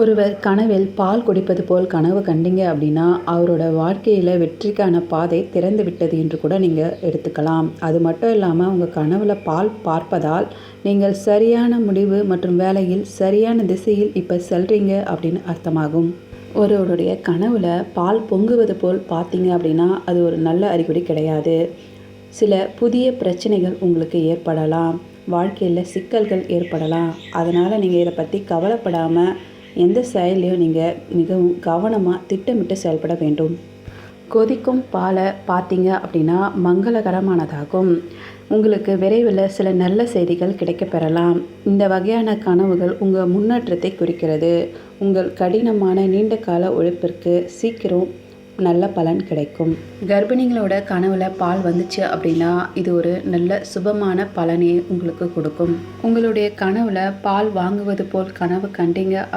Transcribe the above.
ஒருவர் கனவில் பால் குடிப்பது போல் கனவு கண்டீங்க அப்படின்னா அவரோட வாழ்க்கையில் வெற்றிக்கான பாதை திறந்து விட்டது என்று கூட நீங்கள் எடுத்துக்கலாம். அது மட்டும் இல்லாமல் உங்கள் கனவில் பால் பார்ப்பதால் நீங்கள் சரியான முடிவு மற்றும் வேலையில் சரியான திசையில் இப்போ செல்றீங்க அப்படின்னு அர்த்தமாகும். ஒருவருடைய கனவில் பால் பொங்குவது போல் பார்த்தீங்க அப்படின்னா அது ஒரு நல்ல அறிகுறி கிடையாது. சில புதிய பிரச்சனைகள் உங்களுக்கு ஏற்படலாம். வாழ்க்கையில் சிக்கல்கள் ஏற்படலாம். அதனால் நீங்கள் இதை பற்றி கவலைப்படாமல் எந்த செயலையும் நீங்கள் மிகவும் கவனமாக திட்டமிட்டு செயல்பட வேண்டும். கொதிக்கும் பாலை பார்த்தீங்க அப்படின்னா மங்களகரமானதாகும். உங்களுக்கு விரைவில் சில நல்ல செய்திகள் கிடைக்க பெறலாம். இந்த வகையான கனவுகள் உங்கள் முன்னேற்றத்தை குறிக்கிறது. உங்கள் கடினமான நீண்ட கால உழைப்பிற்கு சீக்கிரம் நல்ல பலன் கிடைக்கும். கர்ப்பிணிகளோட கனவுல பால் வந்துச்சு அப்படின்னா இது ஒரு நல்ல சுபமான பலனை உங்களுக்கு கொடுக்கும். உங்களுடைய கனவுல பால் வாங்குவது போல் கனவு கண்டீங்க